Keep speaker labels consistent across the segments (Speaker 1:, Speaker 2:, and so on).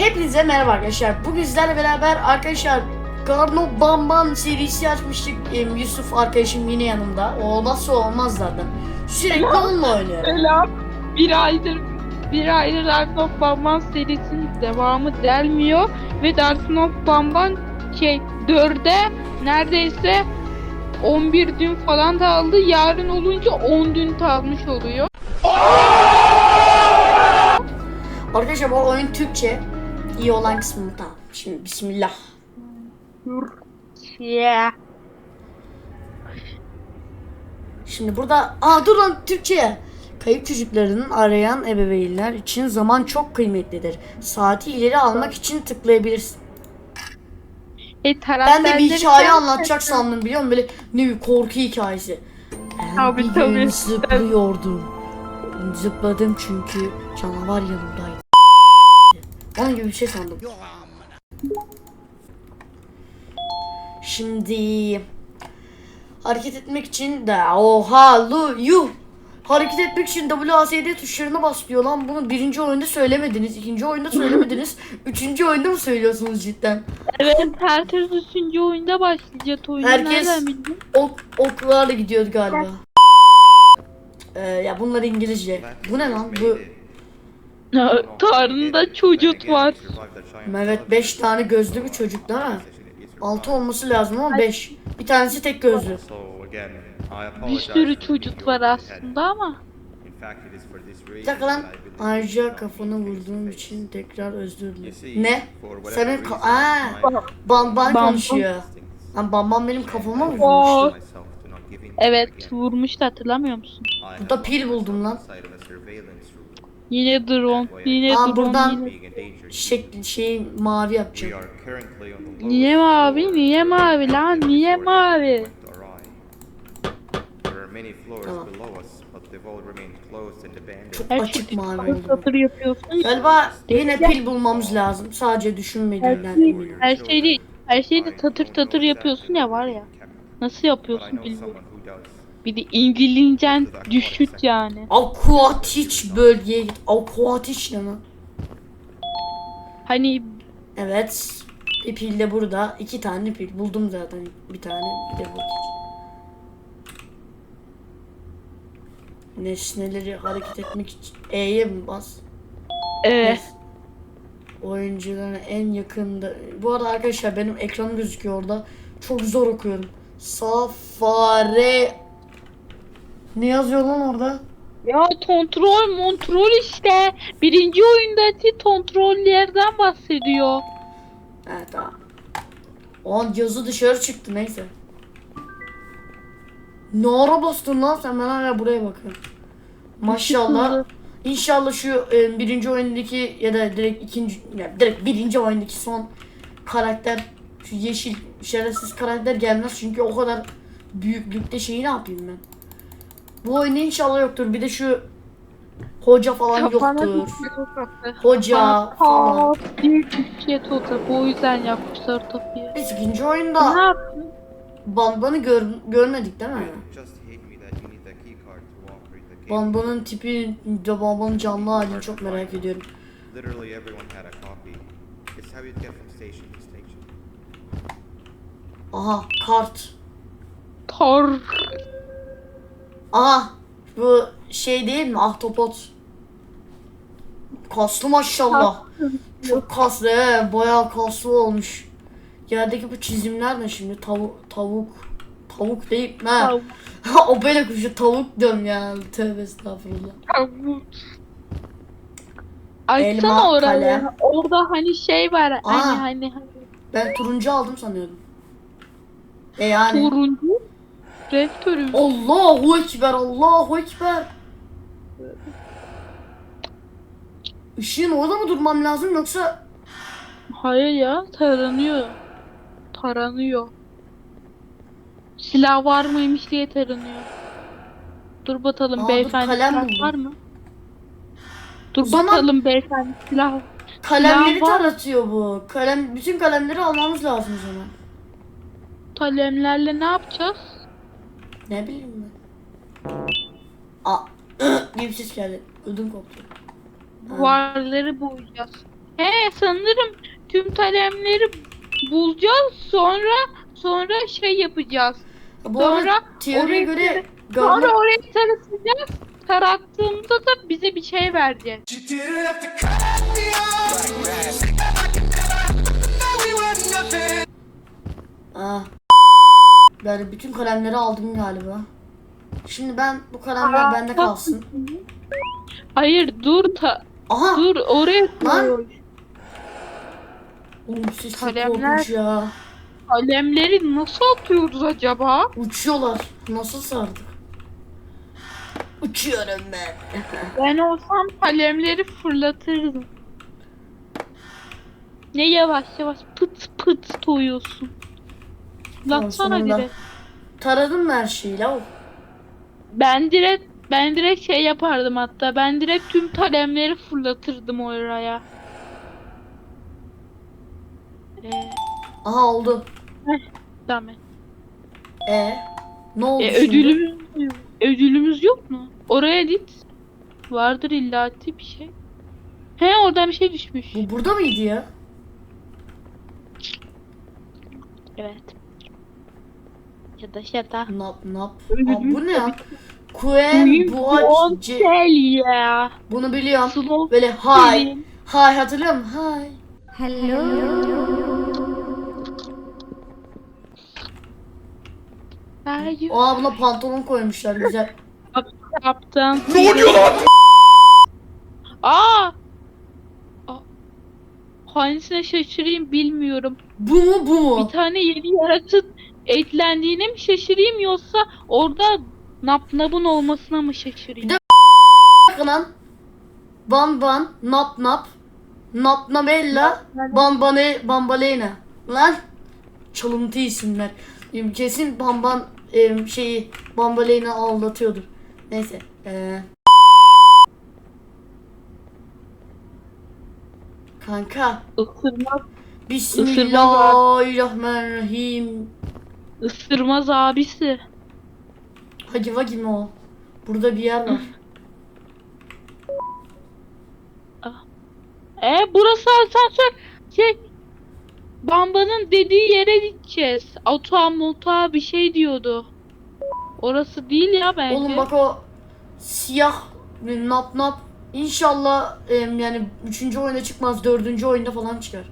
Speaker 1: Hepinize merhaba arkadaşlar. Bugün sizlerle beraber arkadaşlar Garno Bamban serisi açmıştık. Em, Yusuf arkadaşım yine yanımda. O olmazsa olmaz zaten. Sürekli onunla oynuyorum.
Speaker 2: Selam. Bir aydır bir aydır Dark of Bamban serisinin devamı gelmiyor ve Dark of Bamban şey 4'e neredeyse 11 gün falan kaldı. Yarın olunca 10 gün kalmış oluyor.
Speaker 1: Arkadaşlar bu oyun Türkçe. İyi olan kısmını tamam. Şimdi bismillah.
Speaker 2: Yeah.
Speaker 1: Şimdi burada aa dur lan Türkçe. Kayıp çocuklarının arayan ebeveynler için zaman çok kıymetlidir. Saati ileri almak için tıklayabilirsin.
Speaker 2: E,
Speaker 1: Ben de bir hikaye
Speaker 2: sen-
Speaker 1: anlatacak sandım biliyor musun? Böyle ne bir korku hikayesi. Ben
Speaker 2: Tabii,
Speaker 1: bir
Speaker 2: tabii.
Speaker 1: gün zıplıyordum. Zıpladım çünkü canavar yanımdaydı. Onun gibi bir şey sandım. Şimdi hareket etmek için de oha lu yuh hareket etmek için WASD tuşlarına bas diyor lan bunu birinci oyunda söylemediniz, ikinci oyunda söylemediniz, üçüncü oyunda mı söylüyorsunuz cidden?
Speaker 2: Evet herkes 3. oyunda başlayacak oyunu.
Speaker 1: Herkes-? Ok, oklarla gidiyordu galiba. Ee, ya bunlar İngilizce. Bu ne lan? Bu
Speaker 2: Tarında çocuk var.
Speaker 1: evet 5 tane gözlü bir çocuk değil mi? 6 olması lazım ama 5. Bir tanesi tek gözlü.
Speaker 2: Bir sürü çocuk var aslında ama.
Speaker 1: Bir dakika lan. Ayrıca kafanı vurduğum için tekrar özür dilerim. Ne? Senin ka- Aa, Bam Bam konuşuyor. Lan Bam Bam benim kafama mı vurmuştu?
Speaker 2: Evet vurmuş da hatırlamıyor musun?
Speaker 1: Burada pil buldum lan.
Speaker 2: Yine drone, yine
Speaker 1: Aa,
Speaker 2: drone,
Speaker 1: buradan-. Şekli şeyi mavi yapacağım.
Speaker 2: Niye mavi, niye mavi lan, niye mavi?
Speaker 1: Tamam. Çok
Speaker 2: Her
Speaker 1: açık
Speaker 2: şey
Speaker 1: mavi
Speaker 2: satır
Speaker 1: oldu.
Speaker 2: satır yapıyorsun.
Speaker 1: Galiba yine pil bulmamız lazım. Sadece düşünmediğimden eminim.
Speaker 2: Her şeyi, her şeyi de tatır tatır yapıyorsun ya var ya. Nasıl yapıyorsun bilmiyorum. Bir de İngilizcen düşük yani.
Speaker 1: Aquatic bölgeye git. Aquatic ne lan?
Speaker 2: Hani
Speaker 1: Evet. Bir pil de burada. İki tane pil. Buldum zaten. Bir tane bir de bu. Nesneleri hareket etmek için E'ye mi bas?
Speaker 2: e,
Speaker 1: Oyuncuların en yakında. Bu arada arkadaşlar benim ekranım gözüküyor orada. Çok zor okuyorum. Safari. Ne yazıyor lan orada?
Speaker 2: ya kontrol kontrol işte. Birinci oyundaki kontrollerden bahsediyor.
Speaker 1: Evet tamam. O an yazı dışarı çıktı neyse. Ne ara bastın lan sen ben hala buraya bakıyorum. Maşallah. İnşallah şu e, birinci oyundaki ya da direkt ikinci ya direkt birinci oyundaki son karakter şu yeşil şerefsiz karakter gelmez çünkü o kadar büyüklükte şeyi ne yapayım ben. Bu oyunda inşallah yoktur. Bir de şu hoca falan
Speaker 2: Kafana
Speaker 1: yoktur.
Speaker 2: tokattı.
Speaker 1: Hoca falan.
Speaker 2: Pat diye bir şey tokattı. O yüzden yapmışlar tabii.
Speaker 1: Biz ikinci
Speaker 2: Ne
Speaker 1: oyunda
Speaker 2: yaptın?
Speaker 1: Bamban'ı gör, görmedik değil mi? Bamban'ın tipi de Bamban'ın canlı halini çok merak ediyorum.
Speaker 3: Literally everyone had a copy. It's how you get from station to station.
Speaker 1: Aha kart.
Speaker 2: Tar.
Speaker 1: Aha bu şey değil mi ahtapot. Kaslı maşallah. Çok kaslı he bayağı kaslı olmuş. Yerdeki bu çizimler ne şimdi tavuk tavuk tavuk mi?
Speaker 2: Tavuk.
Speaker 1: o böyle kuşu tavuk diyorum ya tövbe estağfurullah.
Speaker 2: Tavuk. Açsana
Speaker 1: Elma,
Speaker 2: orayı.
Speaker 1: kalem.
Speaker 2: Orada hani şey var. Hani
Speaker 1: Aa.
Speaker 2: hani hani.
Speaker 1: Ben turuncu aldım sanıyordum. E yani.
Speaker 2: Turuncu. Rektörü.
Speaker 1: Allahu Ekber, Allahu Ekber. Işığın orada mı durmam lazım yoksa
Speaker 2: Hayır ya taranıyor. Taranıyor. Silah var mıymış diye taranıyor. Dur bakalım
Speaker 1: Aa,
Speaker 2: beyefendi
Speaker 1: kalem
Speaker 2: silah
Speaker 1: buldum.
Speaker 2: var mı? Dur
Speaker 1: zaman-
Speaker 2: bakalım beyefendi silah.
Speaker 1: kalemleri
Speaker 2: Silah var.
Speaker 1: taratıyor bu. Kalem bütün kalemleri almamız lazım o zaman.
Speaker 2: Kalemlerle ne yapacağız?
Speaker 1: Ne bileyim ben. Aa, diye bir ses geldi. Ödüm koptu.
Speaker 2: Duvarları boyayacağız. He sanırım tüm kalemleri bulacağız sonra sonra şey yapacağız.
Speaker 1: Bu
Speaker 2: Sonra
Speaker 1: teoriye
Speaker 2: oraya
Speaker 1: göre
Speaker 2: Sonra
Speaker 1: görme...
Speaker 2: orayı tarasacağız. Tarattığımızda da bize bir şey verecek.
Speaker 1: Ah. Yani bütün kalemleri aldım galiba. Şimdi ben bu kalemler bende kalsın.
Speaker 2: Hayır dur ta-
Speaker 1: Aha!
Speaker 2: dur oraya koy.
Speaker 1: Oğlum siz çok
Speaker 2: Kalemler-
Speaker 1: korkunç ya.
Speaker 2: Kalemleri nasıl atıyoruz acaba?
Speaker 1: Uçuyorlar. Nasıl sardık? Uçuyorum ben.
Speaker 2: Ben olsam kalemleri fırlatırdım. Ne yavaş yavaş pıt pıt toyuyorsun. Latsana
Speaker 1: sonunda.
Speaker 2: direkt.
Speaker 1: Taradım mı her şeyi la?
Speaker 2: Ben direkt ben direkt şey yapardım hatta. Ben direkt tüm kalemleri fırlatırdım oraya. Ee,
Speaker 1: Aha oldu.
Speaker 2: tamam.
Speaker 1: E ne oldu
Speaker 2: E,
Speaker 1: şimdi?
Speaker 2: ödülümüz ödülümüz yok mu? Oraya git. Vardır illaki bir şey. He oradan bir şey düşmüş.
Speaker 1: Bu burada mıydı ya?
Speaker 2: Evet. Ya da ya da.
Speaker 1: Nap nap. Aa, bu ne ya? Kuen Boğaç
Speaker 2: ya.
Speaker 1: Bunu biliyorum.
Speaker 2: Slow
Speaker 1: Böyle.
Speaker 2: Selin.
Speaker 1: Hay hatırlıyor musun? Hay.
Speaker 2: Hayır.
Speaker 1: O abla pantolon koymuşlar güzel.
Speaker 2: Yaptım.
Speaker 3: Ne oluyor lan?
Speaker 2: Aa! Aa! Hangisine şaşırayım bilmiyorum.
Speaker 1: Bu mu bu mu?
Speaker 2: Bir tane yeni yaratık eklendiğine mi şaşırayım yoksa orada napnabın olmasına mı şaşırayım?
Speaker 1: Bir de- Bakın lan. Ban ban, nap nap, nap nabella, bambane, bambalena. Lan çalıntı isimler. Kesin bamban em, şeyi bambalena aldatıyordur. Neyse. Ee... Kanka.
Speaker 2: Isırmaz,
Speaker 1: Bismillahirrahmanirrahim.
Speaker 2: Isırmaz abisi.
Speaker 1: Hagi vagi mi o? Burada bir yer var.
Speaker 2: E burası asansör. Şey Bamba'nın dediği yere gideceğiz. Ota mota bir şey diyordu. Orası değil ya bence.
Speaker 1: Oğlum bak o siyah nap nap İnşallah em, yani üçüncü oyunda çıkmaz dördüncü oyunda falan çıkar.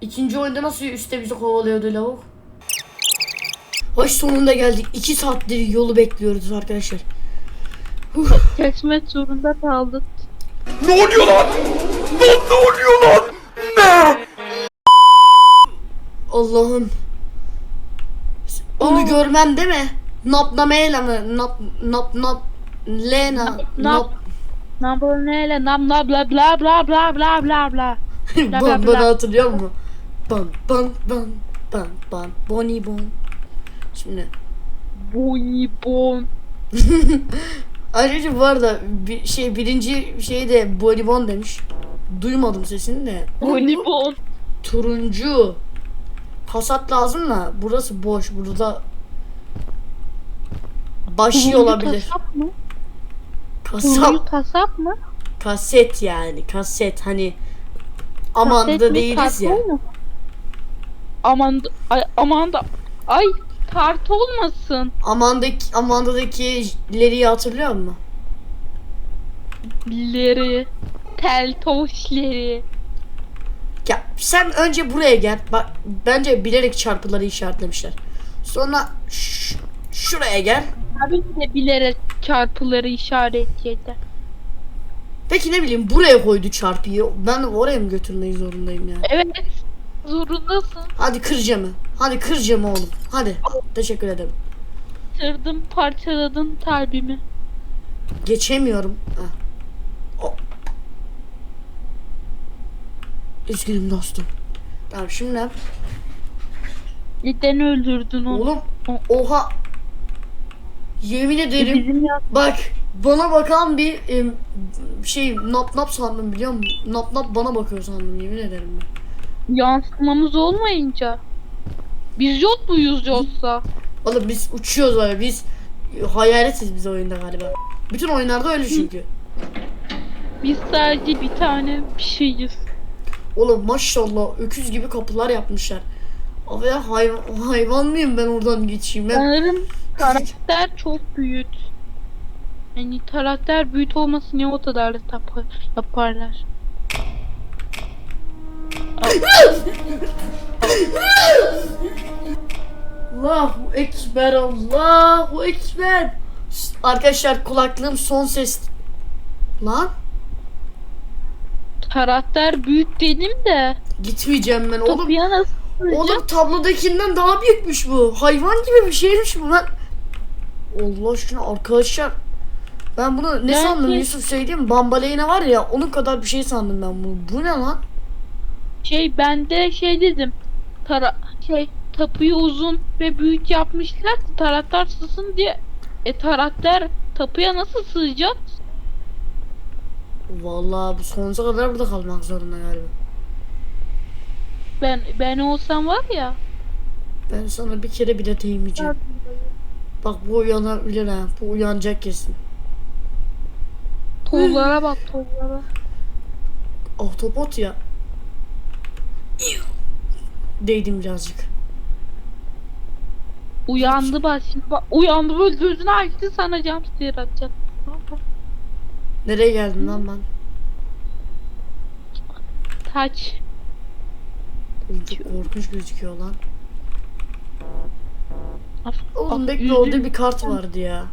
Speaker 1: İkinci oyunda nasıl üstte bizi kovalıyordu lavuk? Ay sonunda geldik. 2 saattir yolu bekliyoruz arkadaşlar.
Speaker 2: Kaçmak zorunda kaldık.
Speaker 3: Ne oluyor lan? Ne, ne oluyor lan? Ne?
Speaker 1: Allah'ım. Onu görmem değil mi? Nap Naplamayla mı? Nap nap nap Lena
Speaker 2: nap
Speaker 1: nap
Speaker 2: Naplamayla nap nap bla bla bla bla bla bla bla.
Speaker 1: Bunu hatırlıyor musun? Ban ban ban ban ban Bonnie bon. Şimdi
Speaker 2: Bonibon.
Speaker 1: ayrıca bu arada bir şey birinci şeyde Bonibon demiş. Duymadım sesini de.
Speaker 2: Bonibon.
Speaker 1: Turuncu. Kasat lazım da burası boş. Burada başı olabilir.
Speaker 2: Kasap mı?
Speaker 1: Kasap.
Speaker 2: Kasap mı?
Speaker 1: Kaset yani. Kaset hani aman da değiliz ya.
Speaker 2: mu? Aman ay, aman da, ay kart olmasın.
Speaker 1: Amandaki Amanda'daki Larry'i hatırlıyor musun?
Speaker 2: Leri, tel toşleri.
Speaker 1: Ya sen önce buraya gel. Bak bence bilerek çarpıları işaretlemişler. Sonra şuraya gel.
Speaker 2: Tabii ki de bilerek çarpıları işaretledi.
Speaker 1: Peki ne bileyim buraya koydu çarpıyı. Ben de oraya mı götürmeyi zorundayım ya?
Speaker 2: Evet, zorundasın.
Speaker 1: Hadi kır camı. Hadi kır camı oğlum. Hadi. Teşekkür ederim.
Speaker 2: Kırdın, parçaladın kalbimi.
Speaker 1: Geçemiyorum. Üzgünüm dostum. Tamam şimdi
Speaker 2: Neden öldürdün onu?
Speaker 1: oğlum oha yemin ederim
Speaker 2: Bizim ya
Speaker 1: bak bana bakan bir em, şey nap nap sandım biliyor musun? Nap nap bana bakıyor sandım yemin ederim ben.
Speaker 2: Yansıtmamız olmayınca. Biz yok muyuz yoksa?
Speaker 1: Oğlum biz uçuyoruz öyle biz hayaletiz biz oyunda galiba. Bütün oyunlarda öyle çünkü.
Speaker 2: Biz sadece bir tane bir şeyiz.
Speaker 1: Oğlum maşallah öküz gibi kapılar yapmışlar. Abi ya hayvan, hayvan mıyım ben oradan geçeyim? Ben...
Speaker 2: Sanırım karakter çok büyük. Yani karakter büyük olması niye o kadar yaparlar?
Speaker 1: Allahu Ekber, Allahu Ekber. Şşt, Arkadaşlar kulaklığım son ses. Lan
Speaker 2: Karakter büyük dedim de.
Speaker 1: gitmeyeceğim ben oğlum.
Speaker 2: Kapıya nasıl
Speaker 1: Oğlum tablodakinden daha büyükmüş bu. Hayvan gibi bir şeymiş bu lan. Allah aşkına arkadaşlar. Ben bunu ne
Speaker 2: Belki-
Speaker 1: sandım Yusuf söyleyeyim mi? Bambaleyna var ya onun kadar bir şey sandım ben bunu. Bu ne lan?
Speaker 2: Şey ben de şey dedim. Tara şey tapuyu uzun ve büyük yapmışlar ki taraftar sığsın diye. E karakter tapuya nasıl sığacak?
Speaker 1: Vallahi bu sonsuza kadar burada kalmak zorunda galiba.
Speaker 2: Ben ben olsam var ya.
Speaker 1: Ben sana bir kere bile değmeyeceğim. Bak bu uyanabilir ha. Bu uyanacak kesin.
Speaker 2: Tollara bak tollara.
Speaker 1: Autobot ya. Değdim birazcık.
Speaker 2: Uyandı bak şimdi bak uyandı böyle gözünü açtı sana jumpscare atacak.
Speaker 1: Nereye geldim lan ben?
Speaker 2: Taç.
Speaker 1: Çok korkunç gözüküyor lan.
Speaker 2: Af-
Speaker 1: Oğlum
Speaker 2: af-
Speaker 1: bekle orada bir kart vardı ya.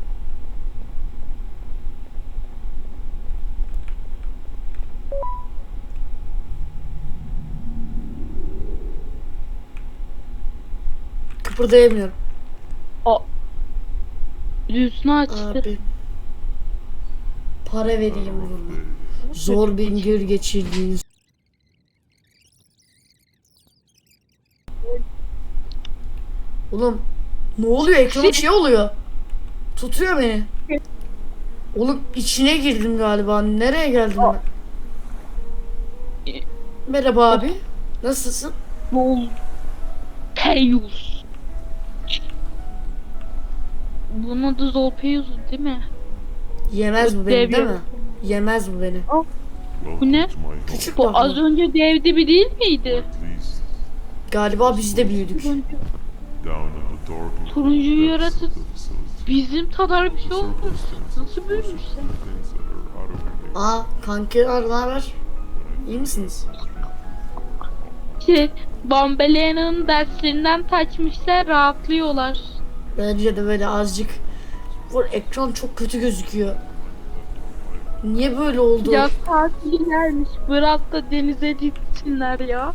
Speaker 1: Kıpırdayamıyorum.
Speaker 2: Gözünü açtı.
Speaker 1: Abi. Para vereyim vurma. Zor bir gün geçirdiğiniz. Oğlum ne oluyor? Ekrana şey oluyor. Tutuyor beni. Oğlum içine girdim galiba. Nereye geldim ben? Merhaba abi. Nasılsın?
Speaker 2: Bol. Peyus. Bunun adı Zolpeyus değil mi?
Speaker 1: Yemez bu beni değil mi? Yemez bu beni.
Speaker 2: Bu ne?
Speaker 1: Küçük
Speaker 2: Bu az önce dev gibi değil miydi?
Speaker 1: Galiba biz de büyüdük.
Speaker 2: Turuncu yaratık bizim kadar bir şey olmuş. Nasıl büyümüş sen?
Speaker 1: Aa kankiler ne haber? İyi misiniz?
Speaker 2: Şey, Bambelena'nın derslerinden kaçmışlar rahatlıyorlar.
Speaker 1: Bence de böyle azıcık. Bu ekran çok kötü gözüküyor. Niye böyle oldu?
Speaker 2: Yaz tatili gelmiş. Bırak da denize gitsinler ya.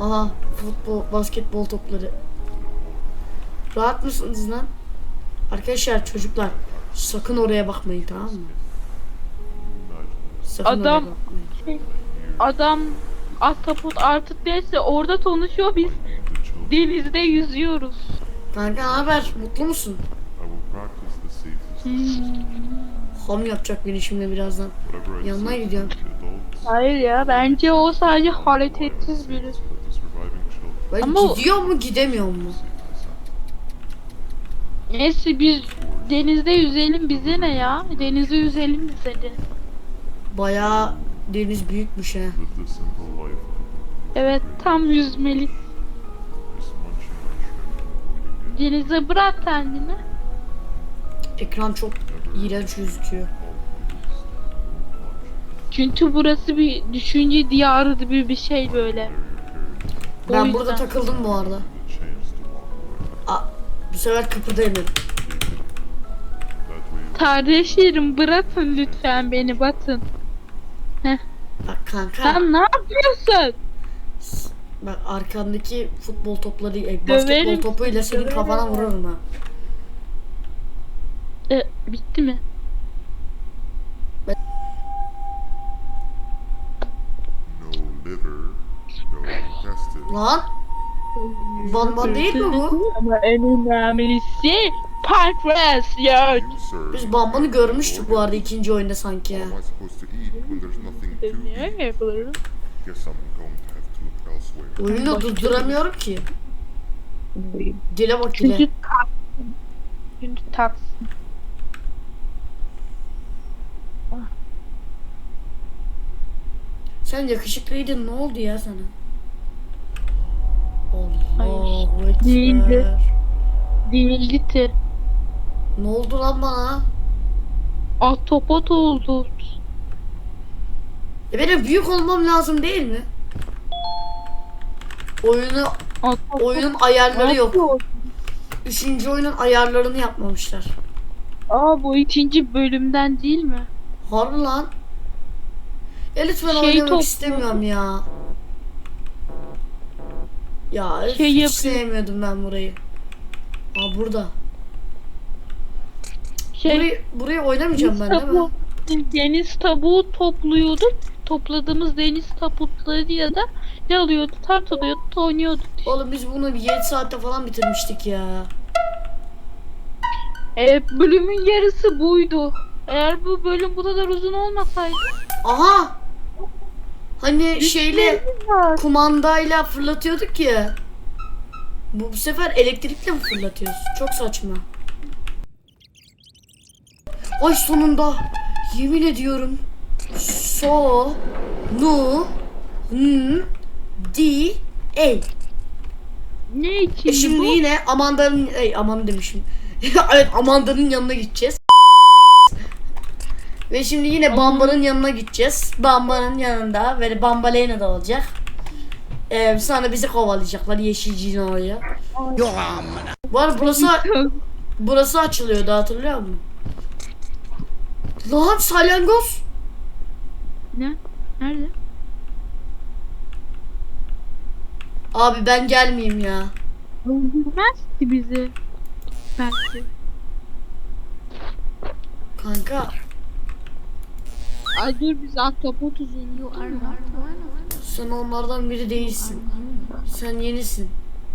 Speaker 1: Aha futbol, basketbol topları. Rahat mısınız lan? Arkadaşlar çocuklar sakın oraya bakmayın tamam mı? Sakın
Speaker 2: Adam-
Speaker 1: oraya bakmayın.
Speaker 2: Adam Ahtapot artık neyse orada konuşuyor biz denizde yüzüyoruz.
Speaker 1: Kanka ne haber? Mutlu musun? Ham yapacak beni şimdi birazdan. Yanına gidiyorum.
Speaker 2: Hayır ya bence o sadece hareketsiz biri.
Speaker 1: Ben
Speaker 2: Ama
Speaker 1: gidiyor mu gidemiyor mu?
Speaker 2: Neyse biz denizde yüzelim bize ne ya? Denizde yüzelim bize de.
Speaker 1: Bayağı deniz büyükmüş he.
Speaker 2: Evet tam yüzmeli. Denize bırak kendini.
Speaker 1: Ekran çok iğrenç gözüküyor.
Speaker 2: Çünkü burası bir düşünce diyarı gibi bir şey böyle. O
Speaker 1: Ben
Speaker 2: yüzden.
Speaker 1: burada takıldım bu arada. Aa, bu sefer kıpırdayamıyorum.
Speaker 2: Kardeşlerim bırakın lütfen beni batın.
Speaker 1: Bak kanka.
Speaker 2: Sen ne yapıyorsun?
Speaker 1: Bak arkandaki futbol topları, e, basketbol
Speaker 2: Döverim.
Speaker 1: topuyla senin
Speaker 2: Döverim.
Speaker 1: kafana vururum ha.
Speaker 2: E, bitti mi?
Speaker 4: No liver, no intestine.
Speaker 1: Lan Banban değil mi bu?
Speaker 2: Ama en önemlisi pankreas ya.
Speaker 4: You, sir,
Speaker 1: Biz Bamban'ı görmüştük bu arada ikinci oyunda sanki ya.
Speaker 4: What am I supposed to eat when there's nothing to
Speaker 2: Ne yapılır?
Speaker 4: Guess I'm
Speaker 1: Oyunu durduramıyorum ki. Dile bak
Speaker 2: Çünkü
Speaker 1: dile.
Speaker 2: taksın. Çünkü taksın.
Speaker 1: Sen yakışıklıydın ne oldu ya sana? Ekber.
Speaker 2: değildi. Değildi.
Speaker 1: Ne oldu lan bana?
Speaker 2: Atopot oldu.
Speaker 1: E benim büyük olmam lazım değil mi? Oyunu oyunun ayarları yok. Üçüncü oyunun ayarlarını yapmamışlar.
Speaker 2: Aa bu ikinci bölümden değil mi?
Speaker 1: Harbi lan. Ya lütfen
Speaker 2: Şey
Speaker 1: oynamak
Speaker 2: toplu.
Speaker 1: istemiyorum ya. Ya
Speaker 2: Şey
Speaker 1: hiç
Speaker 2: yapıyor.
Speaker 1: sevmiyordum ben burayı. Aa burada.
Speaker 2: Şey
Speaker 1: Burayı, burayı oynamayacağım ben değil mi?
Speaker 2: tabu, deniz tabuğu topluyorduk. Topladığımız deniz tabutlarıyla da ne alıyorduk? Tartılıyorduk, oynuyorduk.
Speaker 1: Oğlum biz bunu bir 7 saatte falan bitirmiştik ya.
Speaker 2: E, bölümün yarısı buydu. Eğer bu bölüm bu kadar uzun olmasaydı.
Speaker 1: Aha! Hani şeyle kumandayla fırlatıyorduk ya. Bu, bu sefer elektrikle mi fırlatıyoruz? Çok saçma. Ay sonunda yemin ediyorum. So nu n di el.
Speaker 2: Ne için
Speaker 1: E şimdi
Speaker 2: bu?
Speaker 1: yine Amanda'nın ey aman demişim. evet Amanda'nın yanına gideceğiz. Ve şimdi yine Bamba'nın yanına gideceğiz. Bamba'nın yanında böyle Bambalena da olacak. Ee, sonra bizi kovalayacaklar yeşilciğin oraya. Bu arada burası burası açılıyordu hatırlıyor musun? Lan salyangoz.
Speaker 2: Ne? Nerede?
Speaker 1: Abi ben gelmeyeyim ya.
Speaker 2: Öldürmez ki bizi. Belki.
Speaker 1: Kanka
Speaker 2: Ay dur biz
Speaker 5: of them.
Speaker 1: sen onlardan biri değilsin. Sen yenisin.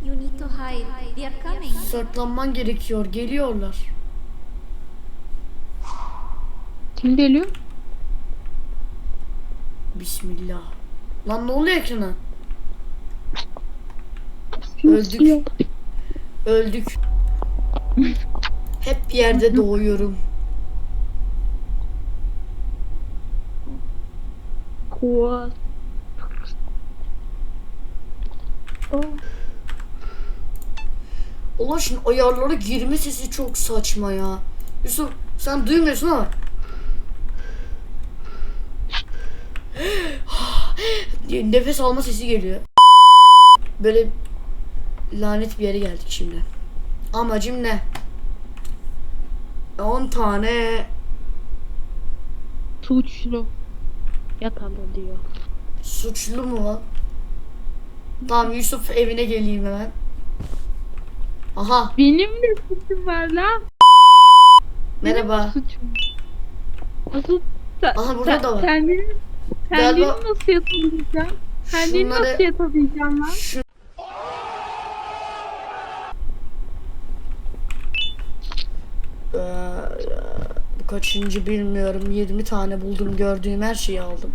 Speaker 5: You need to hide. They are coming.
Speaker 1: Saklanman gerekiyor. Geliyorlar.
Speaker 2: Kim geliyor?
Speaker 1: Bismillah. Lan ne oluyor ekrana? Öldük. Öldük. Hep bir yerde doğuyorum.
Speaker 2: Kova. Oh.
Speaker 1: Ulaşın ayarlara girme sesi çok saçma ya. Yusuf sen duymuyorsun ama. diye Nefes alma sesi geliyor. Böyle lanet bir yere geldik şimdi. Amacım ne? 10 tane
Speaker 2: Suçlu. Yatalı diyor.
Speaker 1: suçlu mu var? Tamam Yusuf evine geleyim hemen. Aha
Speaker 2: Benim de suçum var lan.
Speaker 1: merhaba.
Speaker 2: Suçum. Nasıl? Sen,
Speaker 1: Aha, burada
Speaker 2: sen-
Speaker 1: da var.
Speaker 2: Kendini, kendini
Speaker 1: Galiba-
Speaker 2: nasıl yatalayacaksın? Kendini
Speaker 1: Şunları-
Speaker 2: nasıl yatalayacaksın lan?
Speaker 1: Şu... Ee, bu kaçıncı bilmiyorum. 20 tane buldum. Gördüğüm her şeyi aldım.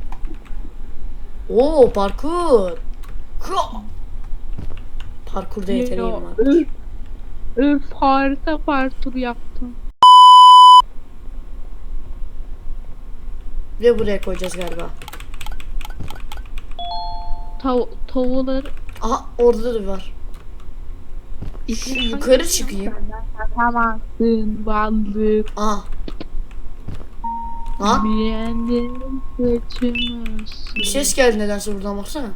Speaker 1: Oo parkur. Parkurda yeteneğim var.
Speaker 2: Öf, öf harita partur yaptım.
Speaker 1: Ve buraya koyacağız galiba.
Speaker 2: Tav tavukları
Speaker 1: Aha orada da var. Şu yukarı çıkayım.
Speaker 2: Katamazsın balık.
Speaker 1: Aha. Lan
Speaker 2: Beğendim kaçamazsın.
Speaker 1: bir ses geldi nedense buradan baksana.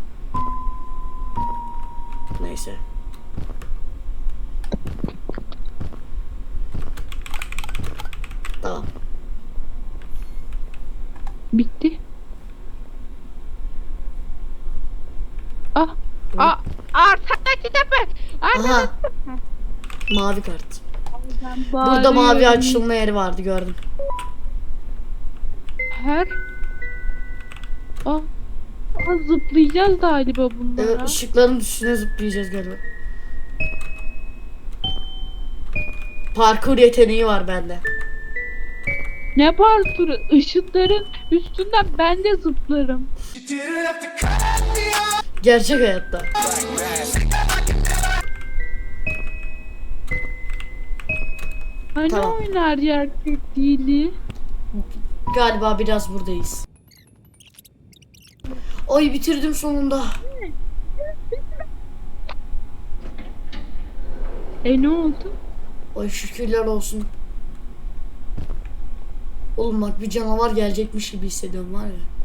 Speaker 1: Neyse. Tamam.
Speaker 2: Bitti. Ah. Ah. Arkadaki tepe.
Speaker 1: Aha. Mavi kart. Burada mavi açılma yeri vardı gördüm.
Speaker 2: Her. Ah. Ah, zıplayacağız galiba bunlara.
Speaker 1: Evet ışıkların üstüne zıplayacağız galiba. Parkur yeteneği var bende.
Speaker 2: Ne parkuru? Işıkların üstünden ben de zıplarım.
Speaker 1: Gerçek hayatta.
Speaker 2: Hani
Speaker 1: Tamam.
Speaker 2: oynar gerçek değili?
Speaker 1: Galiba biraz buradayız. Ay bitirdim sonunda.
Speaker 2: E ne oldu?
Speaker 1: Ay şükürler olsun. Oğlum bak bir canavar gelecekmiş gibi hissediyorum var ya.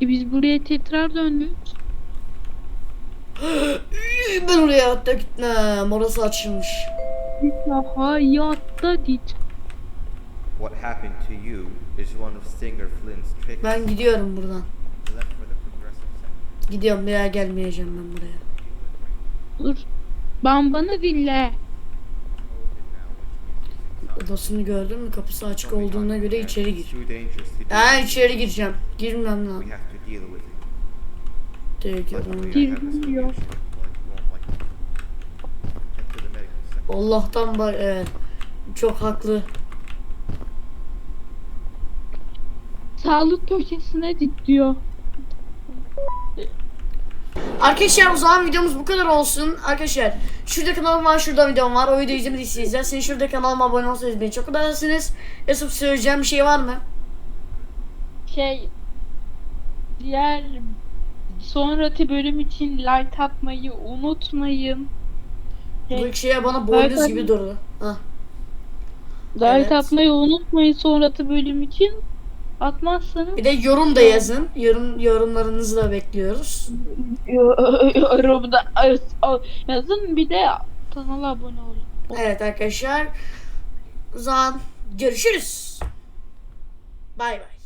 Speaker 2: E biz buraya tekrar döndük.
Speaker 1: Ben oraya hatta gitmem. Orası açılmış.
Speaker 2: Ya hayatta dit.
Speaker 3: What happened to you is one of Stinger Flynn's tricks.
Speaker 1: Ben gidiyorum buradan. Gidiyorum bir daha gelmeyeceğim ben buraya.
Speaker 2: Dur. Ben bana dinle.
Speaker 1: Odasını gördün mü? Kapısı açık olduğuna göre içeri gir. Ha içeri gireceğim. Girmem lan. adam.
Speaker 3: A
Speaker 2: Girmiyor.
Speaker 1: Allah'tan var evet. Çok haklı.
Speaker 2: Sağlık köşesine dik diyor.
Speaker 1: Arkadaşlar o zaman videomuz bu kadar olsun. Arkadaşlar şurada kanalım var, şurada videom var. O videoyu izlemediyseniz izlerseniz şurada kanalıma abone olsanız beni çok edersiniz. Yusuf söyleyeceğim bir şey var mı?
Speaker 2: Şey diğer sonraki bölüm için like atmayı unutmayın.
Speaker 1: Buradaki şeye bana boynuz
Speaker 2: Arkadaşlar-
Speaker 1: gibi durdu. Hah.
Speaker 2: Like
Speaker 1: Evet.
Speaker 2: atmayı unutmayın sonraki bölüm için. Atmazsanız
Speaker 1: Bir de yorum da yazın. Yorum yorumlarınızı da bekliyoruz.
Speaker 2: yorumda yazın bir de kanala abone olun.
Speaker 1: Evet arkadaşlar. O zaman görüşürüz. Bay bay.